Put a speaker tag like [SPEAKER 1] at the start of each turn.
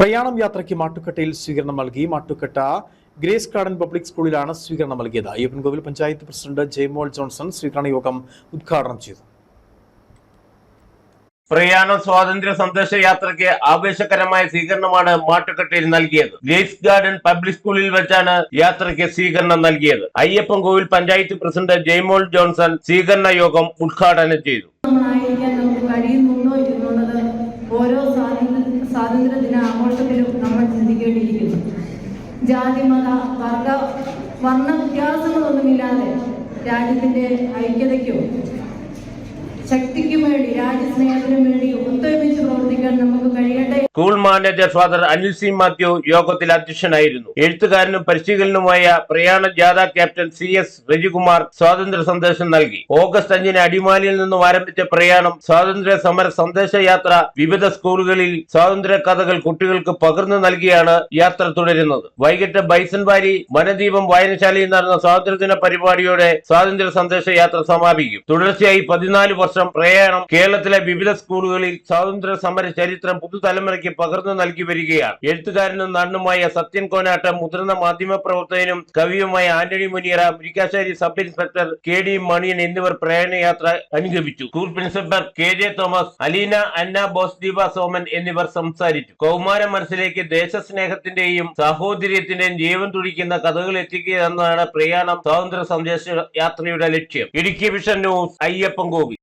[SPEAKER 1] പ്രയാണം യാത്രയ്ക്ക് മാട്ടുക്കട്ടയിൽ സ്വീകരണം നൽകി. മാട്ടുക്കട്ട ഗ്രേസ് ഗാർഡൻ പബ്ലിക് സ്കൂളിലാണ് സ്വീകരണം നൽകിയത്. അയ്യപ്പൻകോവിൽ പഞ്ചായത്ത് പ്രസിഡന്റ് ജയ്മോൾ ജോൺസൺ സ്വീകരണ യോഗം ഉദ്ഘാടനം ചെയ്തു.
[SPEAKER 2] പ്രയാണ സ്വാതന്ത്ര്യ സന്ദേശ യാത്രയ്ക്ക് ആവേശകരമായ സ്വീകരണമാണ് മാട്ടുക്കട്ടയിൽ നൽകിയത്. ഗ്രേസ് ഗാർഡൻ പബ്ലിക് സ്കൂളിൽ വെച്ചാണ് യാത്രയ്ക്ക് സ്വീകരണം നൽകിയത്. അയ്യപ്പൻ കോവിൽ പഞ്ചായത്ത് പ്രസിഡന്റ് ജയ്മോൾ ജോൺസൺ സ്വീകരണ യോഗം ഉദ്ഘാടനം ചെയ്തു.
[SPEAKER 3] ഓരോ സ്വാതന്ത്ര്യ സ്വാതന്ത്ര്യ ദിന ആഘോഷത്തിലും നമ്മൾ ചിന്തിക്കേണ്ടിയിരിക്കുന്നു. ജാതി മത വർഗ വർണ വ്യത്യാസങ്ങളൊന്നുമില്ലാതെ രാജ്യത്തിന്റെ ഐക്യതയ്ക്കും ശക്തിക്കും വേണ്ടി രാജ്യസ്നേഹത്തിനും വേണ്ടി
[SPEAKER 2] school manager father Anil C Mathew യോഗത്തിൽ അധ്യക്ഷനായിരുന്നു. എഴുത്തുകാരനും പരിശീലനവുമായ പ്രയാണ ജാഥ ക്യാപ്റ്റൻ സി എസ് രജികുമാർ സ്വാതന്ത്ര്യ സന്ദേശം നൽകി. ഓഗസ്റ്റ് അഞ്ചിന് അടിമാലിയിൽ നിന്നും ആരംഭിച്ച പ്രയാണം സ്വാതന്ത്ര്യ സമര സന്ദേശയാത്ര വിവിധ സ്കൂളുകളിൽ സ്വാതന്ത്ര്യ കഥകൾ കുട്ടികൾക്ക് പകർന്നു നൽകിയാണ് യാത്ര തുടരുന്നത്. വൈകിട്ട് ബൈസൺവാരി വനദീപം വായനശാലയിൽ നടന്ന സ്വാതന്ത്ര്യദിന പരിപാടിയോടെ സ്വാതന്ത്ര്യ സന്ദേശ യാത്ര സമാപിക്കും. തുടർച്ചയായി പതിനാല് വർഷം പ്രയാണം കേരളത്തിലെ വിവിധ സ്കൂളുകളിൽ സ്വാതന്ത്ര്യ സമര ചരിത്രം പുതുതലമുറയ്ക്ക് പകർന്നു നൽകി വരികയാണ്. എഴുത്തുകാരനും നടനുമായ സത്യൻ കോനാട്ട് മുതിർന്ന മാധ്യമ പ്രവർത്തകനും കവിയുമായ Antony Muniyara Murikkassery sub inspector K D Maniyan എന്നിവർ പ്രയാണയാത്ര അനുഗമിച്ചു. School principal K J Thomas Aleena Anna Bose Deepa Soman എന്നിവർ സംസാരിച്ചു. കൗമാര മനസ്സിലേക്ക് ദേശസ്നേഹത്തിന്റെയും സാഹോദര്യത്തിന്റെയും ജീവൻ തുടിക്കുന്ന കഥകൾ എത്തിക്കുക എന്നതാണ് പ്രയാണം സ്വാതന്ത്ര്യ സന്ദേശ യാത്രയുടെ ലക്ഷ്യം. Idukki vision news Ayyappan കോവി